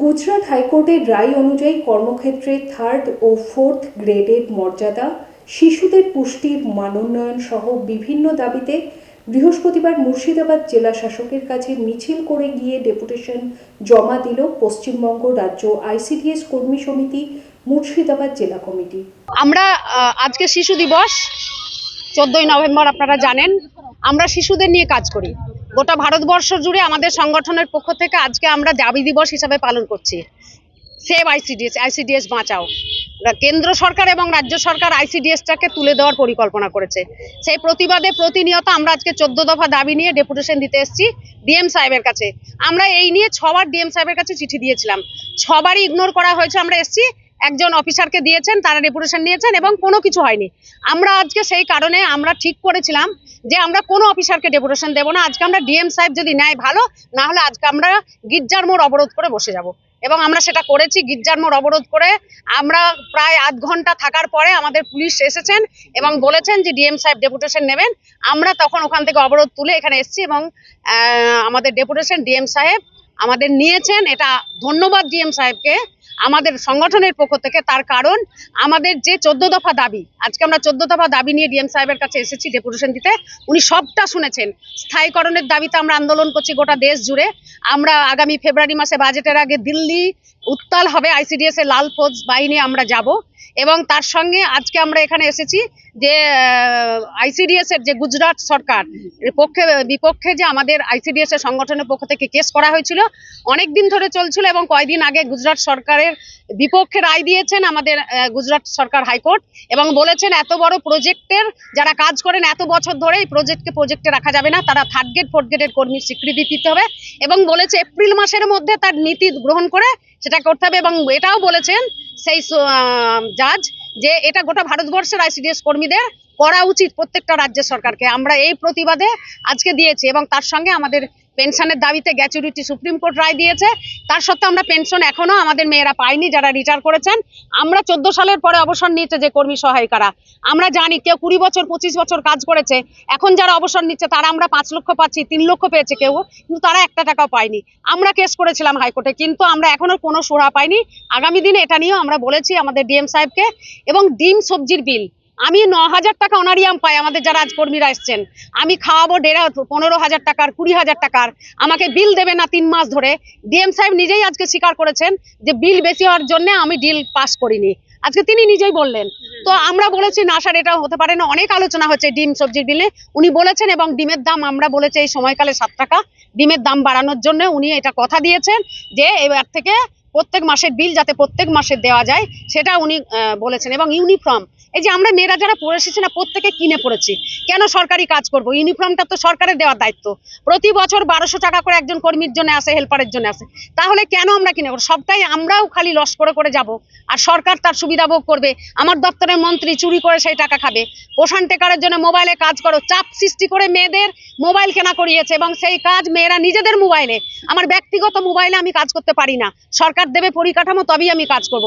গুজরাট হাইকোর্টের রায় অনুযায়ী কর্মক্ষেত্রে থার্ড ও ফোর্থ গ্রেডের মর্যাদা, শিশুদের পুষ্টির মানোন্নয়ন সহ বিভিন্ন দাবিতে বৃহস্পতিবার মুর্শিদাবাদ জেলা শাসকের কাছে মিছিল করে গিয়ে ডেপুটেশন জমা দিল পশ্চিমবঙ্গ রাজ্য আইসিডিএস কর্মী সমিতি, মুর্শিদাবাদ জেলা কমিটি। আমরা আজকে শিশু দিবস, চোদ্দই নভেম্বর আপনারা জানেন, আমরা শিশুদের নিয়ে কাজ করি। গোটা ভারতবর্ষ জুড়ে আমাদের সংগঠনের পক্ষ থেকে আজকে আমরা দাবি দিবস হিসাবে পালন করছি। সেভ আইসিডিএস আইসিডিএস বাঁচাও। কেন্দ্র সরকার এবং রাজ্য সরকার আইসিডিএসটাকে তুলে দেওয়ার পরিকল্পনা করেছে। সেই প্রতিবাদে প্রতিনিয়ত আমরা আজকে চোদ্দ দফা দাবি নিয়ে ডেপুটেশন দিতে এসেছি ডিএম সাহেবের কাছে। আমরা এই নিয়ে ছবার ডিএম সাহেবের কাছে চিঠি দিয়েছিলাম। ছবারই ইগনোর করা হয়েছে, আমরা এসেছি একজন অফিসারকে দিয়েছেন, তারা ডেপুটেশন নিয়েছেন এবং কোনো কিছু হয়নি। আমরা আজকে সেই কারণে আমরা ঠিক করেছিলাম যে আমরা কোনো অফিসারকে ডেপুটেশন দেবো না। আজকে আমরা ডিএম সাহেব যদি নেয় ভালো, না হলে আজকে আমরা গির্জার মোড় অবরোধ করে বসে যাব। এবং আমরা সেটা করেছি, গির্জার মোড় অবরোধ করে। আমরা প্রায় আধ ঘণ্টা থাকার পরে আমাদের পুলিশ এসেছেন এবং বলেছেন যে ডিএম সাহেব ডেপুটেশন নেবেন। আমরা তখন ওখান থেকে অবরোধ তুলে এখানে এসেছি এবং আমাদের ডেপুটেশন ডিএম সাহেব আমাদের নিয়েছেন। এটা ধন্যবাদ ডিএম সাহেবকে। আমাদের সংগঠনের পক্ষ থেকে, তার কারণ আমাদের যে চোদ্দ দফা দাবি, আজকে আমরা চোদ্দ দফা দাবি নিয়ে ডিএম সাহেবের কাছে এসেছি ডেপুটেশন দিতে, উনি সবটা শুনেছেন। স্থায়ীকরণের দাবিতে আমরা আন্দোলন করছি গোটা দেশ জুড়ে। আমরা আগামী ফেব্রুয়ারি মাসে বাজেটের আগে দিল্লি উত্তাল হবে আইসিডিএস এর লাল ফৌজ বাহিনী আমরা যাব। এবং তার সঙ্গে আজকে আমরা এখানে এসেছি যে আইসিডিএস এর যে গুজরাট সরকার পক্ষে, বিপক্ষে যে আমাদের আইসিডিএস এর সংগঠনের পক্ষ থেকে কেস করা হয়েছিল অনেক দিন ধরে চলছিল এবং কয়দিন আগে গুজরাট সরকারের বিপক্ষে রায় দিয়েছেন আমাদের গুজরাট সরকার হাইকোর্ট এবং বলেছেন এত বড় প্রজেক্টের যারা কাজ করেন এত বছর ধরে এই প্রজেক্টকে, প্রজেক্টে রাখা যাবে না, তারা থার্ড গ্রেড ফোর্থ গ্রেডের কর্মীর স্বীকৃতি দিতে হবে এবং বলেছে এপ্রিল মাসের মধ্যে তার নীতি গ্রহণ করে সেটা করতে হবে এবং এটাও বলেছেন সেই জাজ যে এটা গোটা ভারতবর্ষের আইসিডিএস কর্মীদের করা উচিত প্রত্যেকটা রাজ্য সরকারকে। আমরা এই প্রতিবাদে আজকে দিয়েছি এবং তার সঙ্গে আমাদের পেনশনের দাবিতে গ্যাচুরিটি সুপ্রিম কোর্ট রায় দিয়েছে। তার সত্ত্বেও আমরা পেনশন এখনও আমাদের মেয়েরা পাইনি যারা রিটায়ার করেছেন। আমরা চোদ্দ সালের পরে অবসর নিয়েছে যে কর্মী সহায়িকারা। আমরা জানি কেউ কুড়ি বছর, পঁচিশ বছর কাজ করেছে। এখন যারা অবসর নিচ্ছে, তারা আমরা পাঁচ লক্ষ পাচ্ছি, তিন লক্ষ পেয়েছে কেউ, কিন্তু তারা একটা টাকাও পায়নি। আমরা কেস করেছিলাম হাইকোর্টে, কিন্তু আমরা এখনও কোনো সুরা পাইনি। আগামী দিনে এটা নিয়েও আমরা বলেছি আমাদের ডিএম সাহেবকে। এবং ডিম সবজির বিল আমি ন হাজার টাকা অনারিয়াম পাই, আমাদের যারা আজ কর্মীরা এসছেন। আমি খাওয়াবো দেড় পনেরো হাজার টাকার, কুড়ি হাজার টাকার। আমাকে বিল দেবে না তিন মাস ধরে। ডিএম সাহেব নিজেই আজকে স্বীকার করেছেন যে বিল বেশি হওয়ার জন্য আমি ডিল পাস করিনি। আজকে তিনি নিজেই বললেন। তো আমরা বলেছি, না স্যার এটা হতে পারে না। অনেক আলোচনা হচ্ছে ডিম সবজির বিলে। উনি বলেছেন এবং ডিমের দাম আমরা বলেছি এই সময়কালে সাত টাকা। ডিমের দাম বাড়ানোর জন্য উনি এটা কথা দিয়েছেন যে এবার থেকে প্রত্যেক মাসের বিল যাতে প্রত্যেক মাসে দেওয়া যায়, সেটা উনি বলেছেন এবং ইউনিফর্ম। এই যে আমরা মেয়েরা যারা পড়ে এসেছি না, প্রত্যেকে কিনে পড়েছি। কেন সরকারি কাজ করব? ইউনিফর্মটা তো সরকারের দেওয়ার দায়িত্ব। প্রতি বছর বারোশো টাকা করে একজন কর্মীর জন্য আসে হেল্পারের জন্য আসে। তাহলে কেন আমরা কিনে করব সবটাই আমরাও খালি লস করে করে যাব। আর সরকার তার সুবিধা ভোগ করবে। আমার দপ্তরের মন্ত্রী চুরি করে সেই টাকা খাবে। পোষণ টেকারের জন্য মোবাইলে কাজ করো। চাপ সৃষ্টি করে মেয়েদের মোবাইল কেনা করিয়েছে এবং সেই কাজ মেয়েরা নিজেদের মোবাইলে আমার ব্যক্তিগত মোবাইলে আমি কাজ করতে পারি না। সরকার দেবে পরিকাঠামো, তবেই আমি কাজ করব।